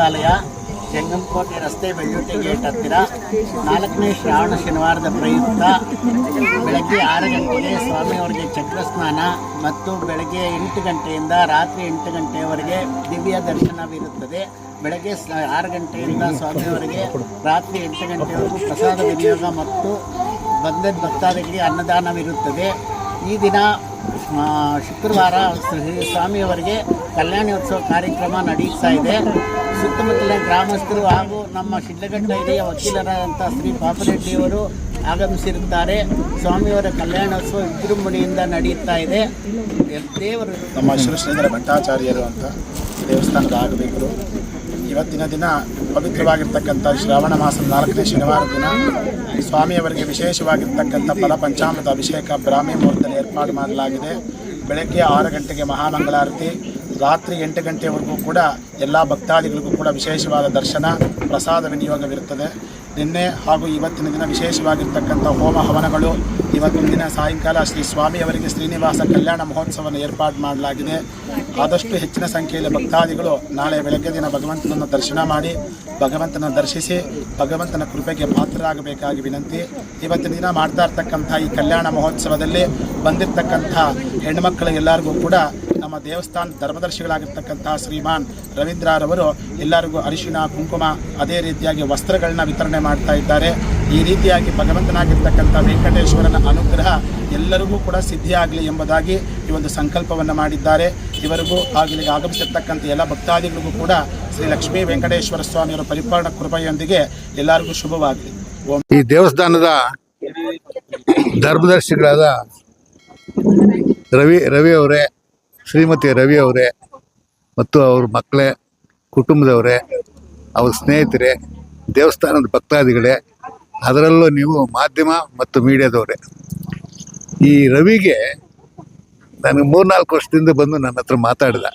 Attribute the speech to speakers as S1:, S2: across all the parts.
S1: ದೇವಾಲಯ ಜಂಗಮಕೋಟೆ ರಸ್ತೆ ಬೆಳ್ಳೂಟೆ ಗೇಟ್ ಹತ್ತಿರ ನಾಲ್ಕನೇ ಶ್ರಾವಣ ಶನಿವಾರದ ಪ್ರಯುಕ್ತ ಬೆಳಗ್ಗೆ ಆರು ಗಂಟೆಗೆ ಸ್ವಾಮಿಯವರಿಗೆ ಚಕ್ರ ಸ್ನಾನ ಮತ್ತು ಬೆಳಗ್ಗೆ ಎಂಟು ಗಂಟೆಯಿಂದ ರಾತ್ರಿ ಎಂಟು ಗಂಟೆಯವರೆಗೆ ದಿವ್ಯ ದರ್ಶನವಿರುತ್ತದೆ. ಬೆಳಗ್ಗೆ ಆರು ಗಂಟೆಯಿಂದ ಸ್ವಾಮಿಯವರಿಗೆ ರಾತ್ರಿ ಎಂಟು ಗಂಟೆವರೆಗೂ ಪ್ರಸಾದ ವಿನಿಯೋಗ ಮತ್ತು ಬಂದ ಭಕ್ತಾದಿಗಳಿಗೆ ಅನ್ನದಾನವಿರುತ್ತದೆ. ಈ ದಿನ ಶುಕ್ರವಾರ ಶ್ರೀ ಸ್ವಾಮಿಯವರಿಗೆ ಕಲ್ಯಾಣೋತ್ಸವ ಕಾರ್ಯಕ್ರಮ ನಡೀತಾ ಇದೆ. ಸುತ್ತಮುತ್ತಲಿನ ಗ್ರಾಮಸ್ಥರು ಹಾಗೂ ನಮ್ಮ ಶಿಡ್ಲಘಟ್ಟ ಹಿರಿಯ ವಕೀಲರಾದಂಥ ಶ್ರೀ ಪಾಪರೆಡ್ಡಿಯವರು ಆಗಮಿಸಿರುತ್ತಾರೆ. ಸ್ವಾಮಿಯವರ ಕಲ್ಯಾಣೋತ್ಸವ ವಿಜೃಂಭಣೆಯಿಂದ ನಡೆಯುತ್ತಾ ಇದೆ. ದೇವರು
S2: ನಮ್ಮ ಶ್ರೀಧರ ಭಟ್ಟಾಚಾರ್ಯರು ಅಂತ ದೇವಸ್ಥಾನದ ಆಗಬೇಕು. ಇವತ್ತಿನ ದಿನ ಪವಿತ್ರವಾಗಿರ್ತಕ್ಕಂಥ ಶ್ರಾವಣ ಮಾಸದ ನಾಲ್ಕನೇ ಶನಿವಾರ ದಿನ ಸ್ವಾಮಿಯವರಿಗೆ ವಿಶೇಷವಾಗಿರ್ತಕ್ಕಂಥ ಫಲ ಪಂಚಾಮೃತ ಅಭಿಷೇಕ ಬ್ರಾಹ್ಮಿ ಮುಹೂರ್ತದಲ್ಲಿ ಏರ್ಪಾಡು ಮಾಡಲಾಗಿದೆ. ಬೆಳಗ್ಗೆ ಆರು ಗಂಟೆಗೆ ಮಹಾಮಂಗಳಾರತಿ ರಾತ್ರಿ ಎಂಟು ಗಂಟೆವರೆಗೂ ಕೂಡ ಎಲ್ಲ ಭಕ್ತಾದಿಗಳಿಗೂ ಕೂಡ ವಿಶೇಷವಾದ ದರ್ಶನ, ಪ್ರಸಾದ ವಿನಿಯೋಗವಿರುತ್ತದೆ. ನಿನ್ನೆ ಹಾಗೂ ಇವತ್ತಿನ ದಿನ ವಿಶೇಷವಾಗಿರ್ತಕ್ಕಂಥ ಹೋಮ ಹವನಗಳು ಇವತ್ತಿನ ದಿನ ಸಾಯಂಕಾಲ ಶ್ರೀ ಸ್ವಾಮಿಯವರಿಗೆ ಶ್ರೀನಿವಾಸ ಕಲ್ಯಾಣ ಮಹೋತ್ಸವವನ್ನು ಏರ್ಪಾಡು ಮಾಡಲಾಗಿದೆ. ಆದಷ್ಟು ಹೆಚ್ಚಿನ ಸಂಖ್ಯೆಯಲ್ಲಿ ಭಕ್ತಾದಿಗಳು ನಾಳೆ ಬೆಳಗ್ಗೆ ದಿನ ಭಗವಂತನನ್ನು ದರ್ಶನ ಮಾಡಿ, ಭಗವಂತನ ದರ್ಶಿಸಿ, ಭಗವಂತನ ಕೃಪೆಗೆ ಪಾತ್ರರಾಗಬೇಕಾಗಿ ವಿನಂತಿ. ಇವತ್ತಿನ ದಿನ ಮಾಡ್ತಾ ಇರ್ತಕ್ಕಂಥ ಈ ಕಲ್ಯಾಣ ಮಹೋತ್ಸವದಲ್ಲಿ ಬಂದಿರತಕ್ಕಂಥ ಹೆಣ್ಮಕ್ಕಳಿಗೆಲ್ಲರಿಗೂ ಕೂಡ ನಮ್ಮ ದೇವಸ್ಥಾನದ ಧರ್ಮದರ್ಶಿಗಳಾಗಿರ್ತಕ್ಕಂಥ ಶ್ರೀಮಾನ್ ರವೀಂದ್ರರವರು ಎಲ್ಲರಿಗೂ ಅರಿಶಿಣ ಕುಂಕುಮ, ಅದೇ ರೀತಿಯಾಗಿ ವಸ್ತ್ರಗಳನ್ನ ವಿತರಣೆ ಮಾಡ್ತಾ ಇದ್ದಾರೆ. ಈ ರೀತಿಯಾಗಿ ಭಗವಂತನಾಗಿರ್ತಕ್ಕಂಥ ವೆಂಕಟೇಶ್ವರನ ಅನುಗ್ರಹ ಎಲ್ಲರಿಗೂ ಕೂಡ ಸಿದ್ಧಿಯಾಗಲಿ ಎಂಬುದಾಗಿ ಈ ಒಂದು ಸಂಕಲ್ಪವನ್ನು ಮಾಡಿದ್ದಾರೆ. ಇವರಿಗೂ ಇಲ್ಲಿಗೆ ಆಗಮಿಸಿರ್ತಕ್ಕಂಥ ಎಲ್ಲ ಭಕ್ತಾದಿಗಳಿಗೂ ಕೂಡ ಶ್ರೀ ಲಕ್ಷ್ಮೀ ವೆಂಕಟೇಶ್ವರ ಸ್ವಾಮಿಯವರ ಪರಿಪೂರ್ಣ ಕೃಪೆಯೊಂದಿಗೆ ಎಲ್ಲರಿಗೂ ಶುಭವಾಗಲಿ.
S3: ಈ ದೇವಸ್ಥಾನದ ಧರ್ಮದರ್ಶಿಗಳಾದ ರವಿ ರವಿ ಅವರೇ ಶ್ರೀಮತಿ ರವಿ ಅವರೇ ಮತ್ತು ಅವ್ರ ಮಕ್ಕಳೇ, ಕುಟುಂಬದವರೇ, ಅವ್ರ ಸ್ನೇಹಿತರೆ, ದೇವಸ್ಥಾನದ ಭಕ್ತಾದಿಗಳೇ, ಅದರಲ್ಲೂ ನೀವು ಮಾಧ್ಯಮ ಮತ್ತು ಮೀಡಿಯಾದವರೇ. ಈ ರವಿಗೆ ನನಗೆ ಮೂರ್ನಾಲ್ಕು ವರ್ಷದಿಂದ ಬಂದು ನನ್ನ ಹತ್ರ ಮಾತಾಡಿದ.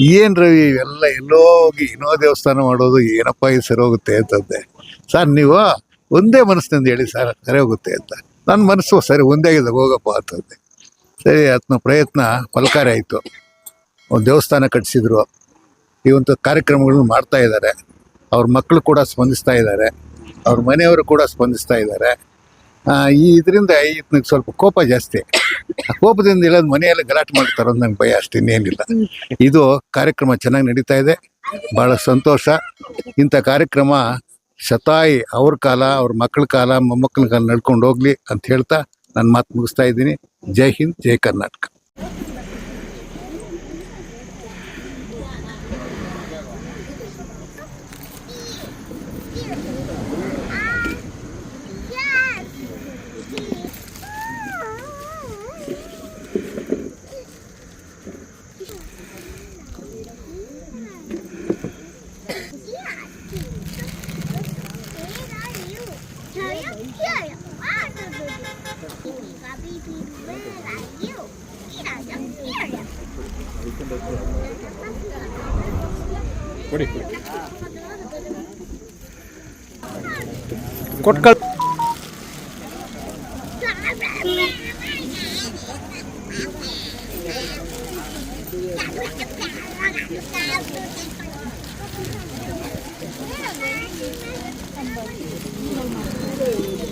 S3: ಏನು ರವಿ, ಇವೆಲ್ಲ ಎಲ್ಲೋ ಹೋಗಿ ಇನ್ನೋ ದೇವಸ್ಥಾನ ಮಾಡೋದು, ಏನಪ್ಪ ಈ ಸರಿ ಹೋಗುತ್ತೆ ಅಂತಂದೆ. ಸರ್, ನೀವು ಒಂದೇ ಮನಸ್ಸಿನಿಂದ ಹೇಳಿ ಸರ್, ಸರಿ ಹೋಗುತ್ತೆ ಅಂತ. ನನ್ನ ಮನಸ್ಸು ಸರಿ, ಒಂದೇ ಆಗಿದೆ ಹೋಗಪ್ಪ ಅಂತಂದೆ. ಸರಿ ಅದನ್ನ ಪ್ರಯತ್ನ, ಫಲಕಾರಿ ಆಯಿತು. ಒಂದು ದೇವಸ್ಥಾನ ಕಟ್ಟಿಸಿದ್ರು ಈ ಒಂದು ಕಾರ್ಯಕ್ರಮಗಳನ್ನು ಮಾಡ್ತಾ ಇದ್ದಾರೆ. ಅವ್ರ ಮಕ್ಕಳು ಕೂಡ ಸ್ಪಂದಿಸ್ತಾ ಇದ್ದಾರೆ. ಅವ್ರ ಮನೆಯವರು ಕೂಡ ಸ್ಪಂದಿಸ್ತಾ ಇದ್ದಾರೆ. ಈ ಇದರಿಂದ ಇದಕ್ಕೆ ಸ್ವಲ್ಪ ಕೋಪ ಜಾಸ್ತಿ. ಕೋಪದಿಂದ ಇಲ್ಲ ಮನೆಯಲ್ಲಿ ಗಲಾಟೆ ಮಾಡ್ತಾರೆ ಅಂತ ನಂಗೆ ಭಯ ಅಷ್ಟೇ, ಇನ್ನೇನಿಲ್ಲ. ಇದು ಕಾರ್ಯಕ್ರಮ ಚೆನ್ನಾಗಿ ನಡೀತಾ ಇದೆ. ಭಾಳ ಸಂತೋಷ. ಇಂಥ ಕಾರ್ಯಕ್ರಮ ಶತಾಯಿ ಅವ್ರ ಕಾಲ, ಅವ್ರ ಮಕ್ಕಳ ಕಾಲ, ಮೊಮ್ಮಕ್ಕಳ ಕಾಲ ನಡ್ಕೊಂಡು ಹೋಗ್ಲಿ ಅಂತ ಹೇಳ್ತಾ ನಾನು ಮಾತು ಮುಗಿಸ್ತಾ ಇದ್ದೀನಿ. ಜೈ ಹಿಂದ್ ಜೈ ಕರ್ನಾಟಕ.
S4: ಕೊಡಿ Thank you.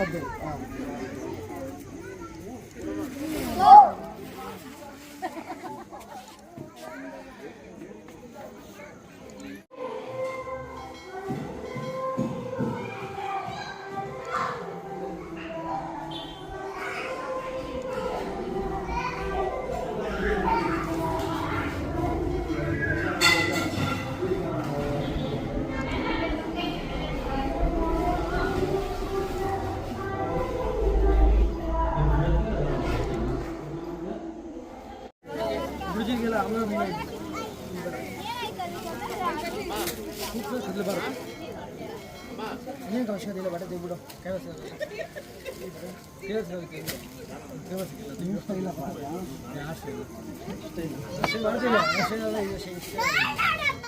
S5: 他 ಅನೇಕ ಅವಶ್ಯಕತೆ ಇಲ್ಲ ಬಟ್ಟೆ ಬಿಡು ಇಲ್ಲಪ್ಪ